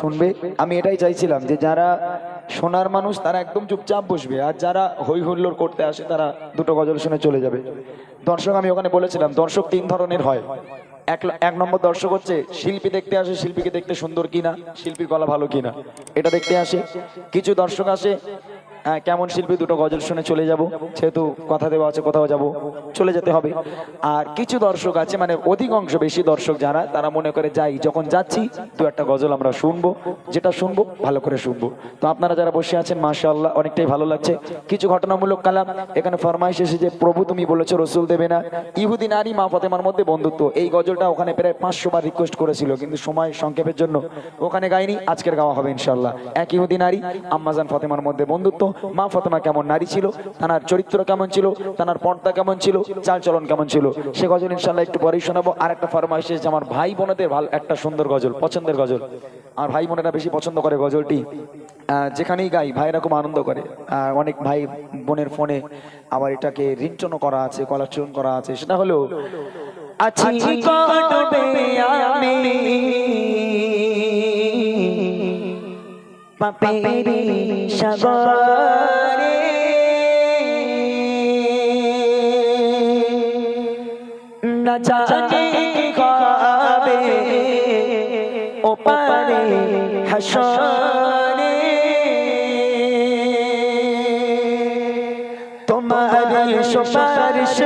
শুনবে? আমি এটাই চাইছিলাম যে যারা শোনার মানুষ, তারা একদম চুপচাপ বসবে, আর যারা হই হুল্লোড় করতে আসে, তারা দুটো গজল শুনে চলে যাবে। দর্শক, আমি ওখানে বলেছিলাম, দর্শক তিন ধরনের হয়। এক এক নম্বর দর্শক হচ্ছে, শিল্পী দেখতে আসে, শিল্পীকে দেখতে সুন্দর কিনা, শিল্পীর গলা ভালো কিনা, এটা দেখতে আসে। কিছু দর্শক আসে কেমন শিল্পী দুটো গজল শুনে চলে যাব? যেহেতু কথা দেওয়া আছে, কোথাও যাব? চলে যেতে হবে। আর কিছু দর্শক আছে মানে অধিকাংশ বেশি দর্শক যারা, তারা মনে করে, যাই, যখন যাচ্ছি, দু একটা গজল আমরা শুনব। যেটা শুনব, ভালো করে শুনব। তো আপনারা যারা বসে আছেন, মাশাআল্লাহ, অনেকটাই ভালো লাগছে। কিছু ঘটনামূলক কালাম। এখানে ফরমাইশ এসেছে প্রভু তুমি বলেছ, রসুল দেবে না। ইহুদি নারী মা ফতেমার মধ্যে বন্ধুত্ব। এই গজলটা ওখানে প্রায় পাঁচশো বার রিকোয়েস্ট করেছিল, কিন্তু সময় সংক্ষেপের জন্য ওখানে গাইনি আজকের গাওয়া হবে ইনশাল্লাহ এক ইহুদি নারী, আম্মাজান ফতেমার মধ্যে বন্ধুত্ব। মা ফতেমা কেমন নারী ছিল তার চরিত্র কেমন ছিল তার পর্দা কেমন ছিল, চালচলন কেমন ছিল, সে গজল ইনশাল্লাহ একটু পরেই শোনাবো। আর একটা ফরমাইশ এসেছে, আমার ভাই বোনেদের ভালো, একটা সুন্দর গজল, পছন্দের গজল। আর ভাই বোনেরা বেশি পছন্দ করে গজলটি। যেখানেই গাই ভাইরা খুব আনন্দ করে। অনেক ভাই বোনের ফোনে আবার এটাকে রিংটনও করা আছে কলাচরণ করা আছে, সেটা হলো, আছি পাপেরি সগরে না জানি কবে ওপারে হাসরে তোমার সুপারিশ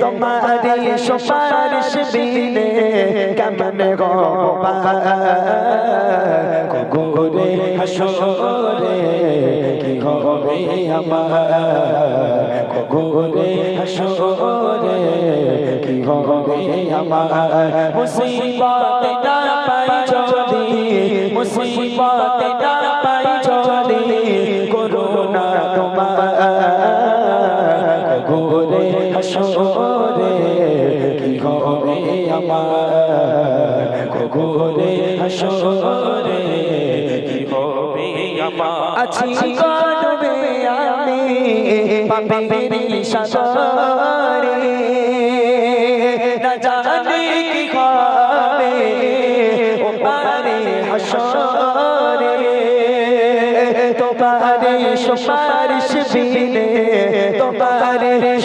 তোমার সুপারিশ বিনে কেমন গোবা গোরে হাসরে, কি হবে আমার? গোরে হাসরে, কি হবে আমার? মুসিবত হাসরে কি হবে আমার গোরে হাসরে কি আমার। আছি করবে আমি, পাপেরি সাগরে না জানি কি হবে ও পারে হাসরে। তোমারে সুপারিশ বিনে সুপারিশ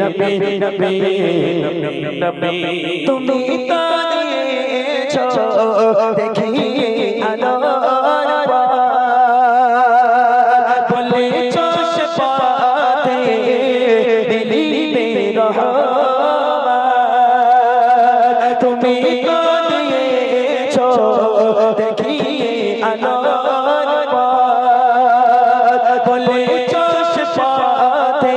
নবী নবী নবী তুমি তো দিয়েছ দেখি আলোর বলেছ সে পথে দিলি রহমান তুমি তো দিয়েছ দেখি আলোর পথ বলেছ সে পথে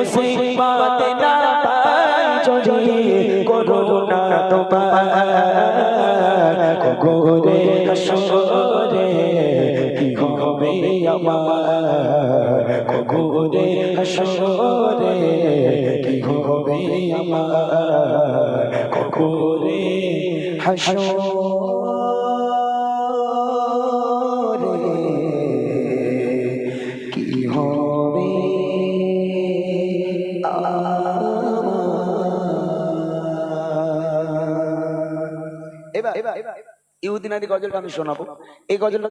মুসিবত না পাই যদি করোনা তোমার। গোরে হাসরে কি হবে আমার? গোরে হাসরে কি হবে আমার? গোরে হাসরে এবার ইহুদিনাদি গজলটা আমি শোনাবো এই গজলটা